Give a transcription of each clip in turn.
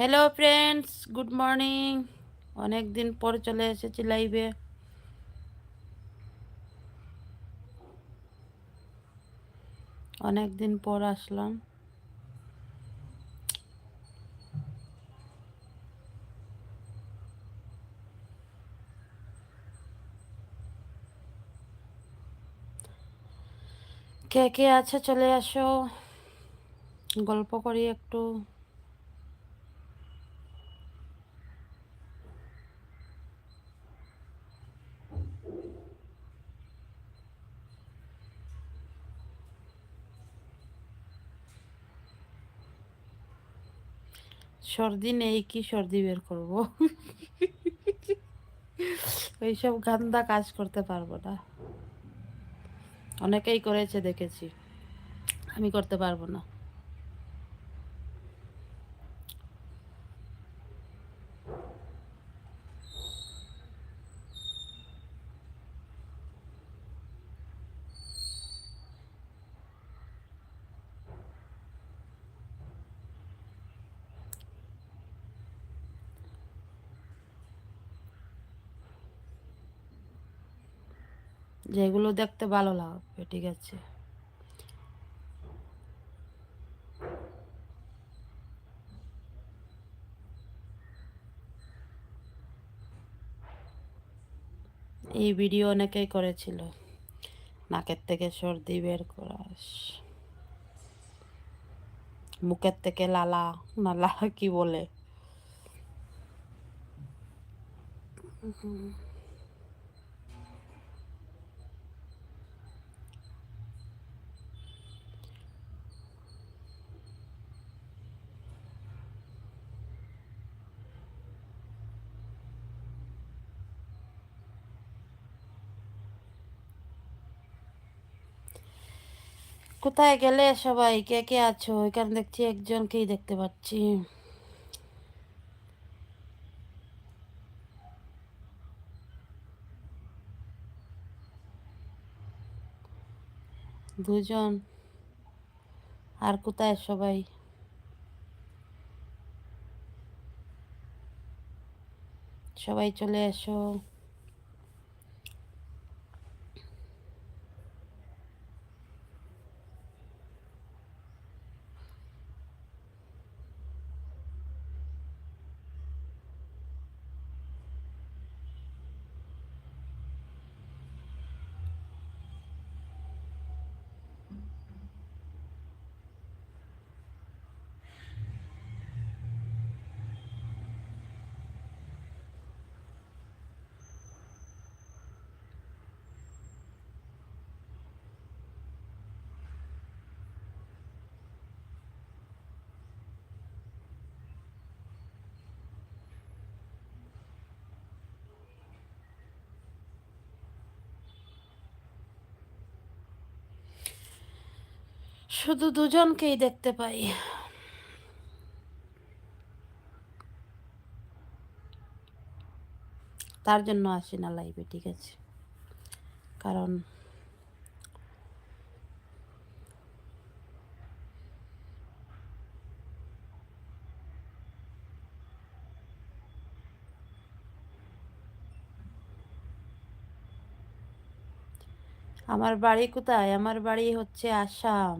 Hello friends good morning অনেক দিন পর চলে এসেছি লাইভে অনেক দিন পর আসলাম। কে কে আছে চলে আসো। গল্প করি একটু। সর্দি নেই, কি সর্দি বের করব? ওইসব গান্দা কাজ করতে পারব না। অনেকেই করেছে দেখেছি। আমি করতে পারব না। যেগুলো দেখতে ভালো লাগবে, ঠিক আছে? এই ভিডিও অনেকেই করেছিল। নাকের থেকে সর্দি বের করা মুখের থেকে লালা নালা কি বলে? কোথায় গেলে সবাই? কে কে আছো? এখানে দেখছি একজনকেই দেখতে পাচ্ছি। দুজন। আর কোথায় সবাই? সবাই চলে এসো। শুধু দুজনকেই দেখতে পাই। তার জন্য আসি না লাইভে ঠিক আছে? কারণ আমার বাড়ি কোথায়? আমার বাড়ি হচ্ছে আসাম।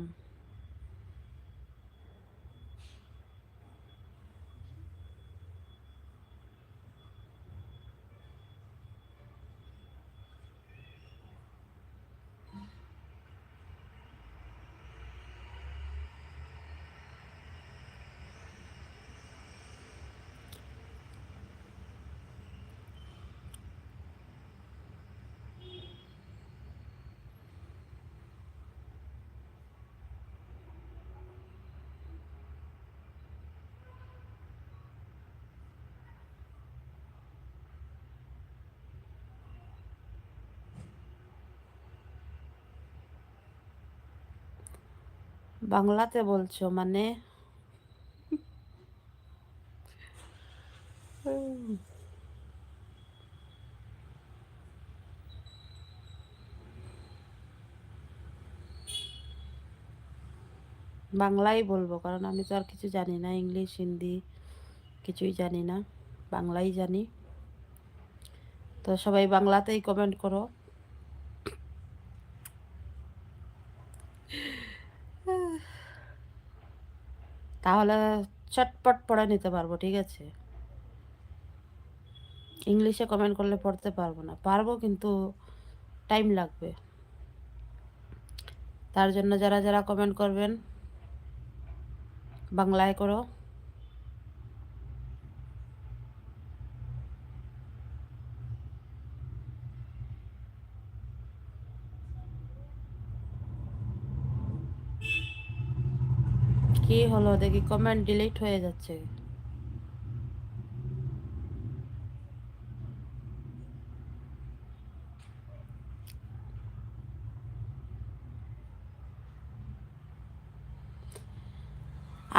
বাংলাতে বলছো মানে? বাংলাই বলব, কারণ আমি তো আর কিছু জানি না, ইংলিশ, হিন্দি কিছুই জানি না, বাংলাই জানি। তো সবাই বাংলাতেই কমেন্ট করো। তাহলে চটপট পড়ে নিতে পারব, ঠিক আছে? ইংলিশে কমেন্ট করলে পড়তে পারব না। পারব কিন্তু টাইম লাগবে। তার জন্য যারা যারা কমেন্ট করবেন, বাংলায় করো। কি হলো? দেখি কমেন্ট ডিলিট হয়ে যাচ্ছে।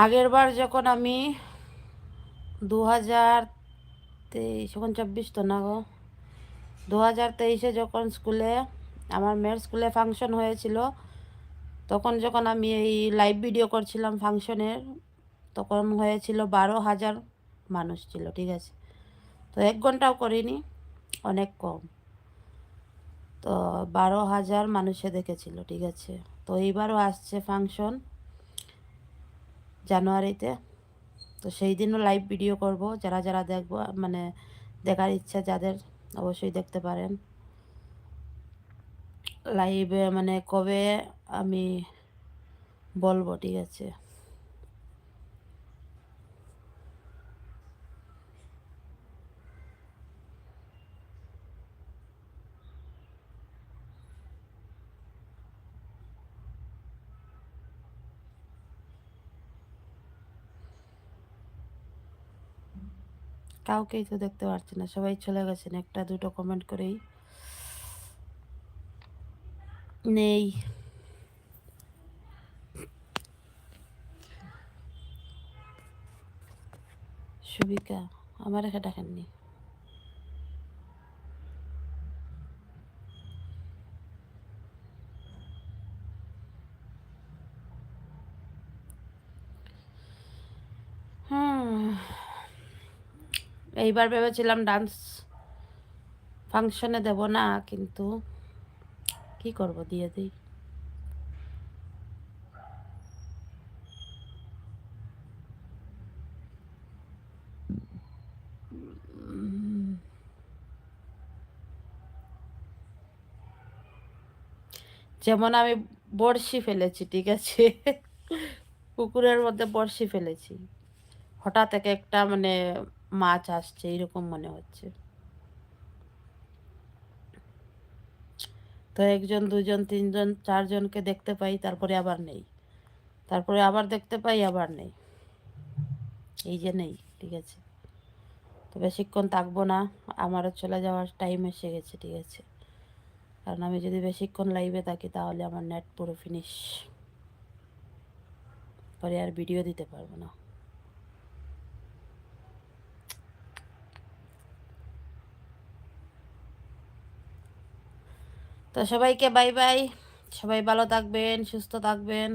আগের বার যখন আমি দু হাজার তেইশ, এখন চব্বিশ তো না গো? দু হাজার তেইশে যখন স্কুলে, আমার মেয়ের স্কুলে ফাংশন হয়েছিল তখন যখন আমি এই লাইভ ভিডিও করছিলাম ফাংশনের তখন হয়েছিল বারো হাজার মানুষ ছিল, ঠিক আছে? তো এক ঘন্টাও করিনি, অনেক কম। তো বারো হাজার মানুষে দেখেছিল, ঠিক আছে? তো এইবারও আসছে ফাংশন জানুয়ারিতে। তো সেই দিনও লাইভ ভিডিও করব, যারা যারা দেখব মানে দেখার ইচ্ছা যাদের, অবশ্যই দেখতে পারেন। লাইভে মানে কবে আমি বলব, ঠিক আছে? কাউকেই তো দেখতে পাচ্ছি না, সবাই চলে গেছেন। একটা, দুটো কমেন্ট করেই। নেই। সুবিকা, আমার ডাকেননি। হুম, এইবার ভেবেছিলাম ডান্স ফাংশনে দেব না, কিন্তু কি করব, দিয়ে দিই। যেমন আমি বড়শি ফেলেছি, ঠিক আছে? পুকুরের মধ্যে বড়শি ফেলেছি। হঠাৎ এক একটা মানে মাছ আসছে, এরকম মনে হচ্ছে। তো একজন, দুজন, তিনজন, চারজনকে দেখতে পাই, তারপরে আবার নেই। তারপরে আবার দেখতে পাই, আবার নেই। এই যে নেই, ঠিক আছে? তো বেশিক্ষণ থাকব না, আমারও চলে যাওয়ার টাইম এসে গেছে, ঠিক আছে? কারণ আমি যদি বেশিক্ষণ লাইভে থাকি, তাহলে আমার নেট পুরো ফিনিশ পরে আর ভিডিও দিতে পারব না। তো সবাইকে বাই বাই সবাই ভালো থাকবেন, সুস্থ থাকবেন।